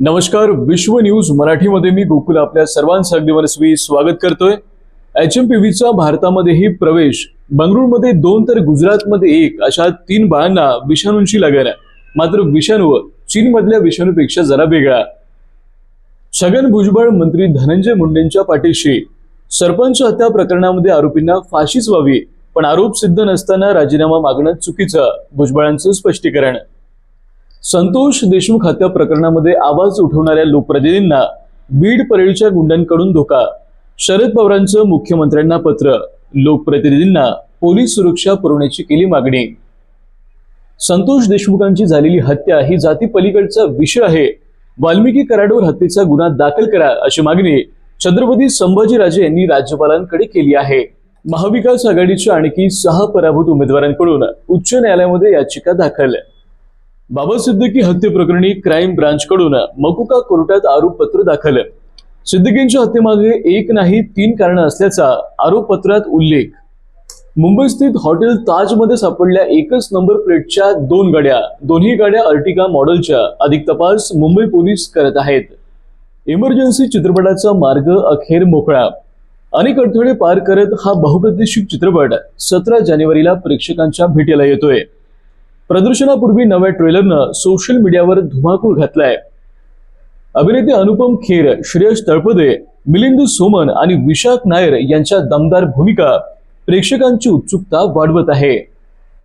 नमस्कार विश्व न्यूज मराठीमध्ये मी गोकुल आपल्या सर्वांचं अगदी मनस्वी स्वागत करतोय. एच एम पी व्हीचा भारतामध्येही प्रवेश बंगळुरूमध्ये दोन तर गुजरातमध्ये एक अशा तीन बाळांना विषाणूंची लागण आहे. मात्र विषाणू चीनमधल्या विषाणूपेक्षा जरा वेगळा. छगन भुजबळ मंत्री धनंजय मुंडेंच्या पाठीशी सरपंच हत्या प्रकरणामध्ये आरोपींना फाशीच व्हावी पण आरोप सिद्ध नसताना राजीनामा मागणं चुकीचं भुजबळांचं स्पष्टीकरण. संतोष देशमुख हत्या प्रकरणामध्ये आवाज उठवणाऱ्या लोकप्रतिनिधींना बीड परेडच्या गुंडांकडून धोका. शरद पवारांचं मुख्यमंत्र्यांना पत्र. लोकप्रतिनिधींना पोलीस सुरक्षा पुरवण्याची केली मागणी. संतोष देशमुखांची झालेली हत्या ही जाती पलीकडचा विषय आहे. वाल्मिकी कराडवर हत्येचा गुन्हा दाखल करा अशी मागणी छत्रपती संभाजीराजे यांनी राज्यपालांकडे केली आहे. महाविकास आघाडीच्या आणखी सहा पराभूत उमेदवारांकडून उच्च न्यायालयामध्ये याचिका दाखल. बाबा सिद्दीकी हत्येप्रकरणी क्राईम ब्रांचकडून मकुका कोर्टात आरोपपत्र दाखल. सिद्दीकींच्या हत्येमागे एक नाही तीन कारण असल्याचा आरोपपत्रात उल्लेख. मुंबई स्थित हॉटेल ताजमध्ये सापडल्या एकच नंबर प्लेटच्या दोन गाड्या दोन्ही गाड्या अर्टिगा मॉडेलच्या अधिक तपास मुंबई पोलीस करत आहेत. इमर्जन्सी चित्रपटाचा मार्ग अखेर मोकळा. अनेक अडथळे पार करत हा बहुप्रदेशिक चित्रपट सतरा जानेवारीला प्रेक्षकांच्या भेटीला येतोय. प्रदर्शनापूर्वी नव्या ट्रेलरनं सोशल मीडियावर धुमाकूळ घातलाय. अभिनेते अनुपम खेर श्रेयस तळपदे मिलिंद सोमन आणि विशाख नायर यांच्या दमदार भूमिका प्रेक्षकांची उत्सुकता वाढवत आहे.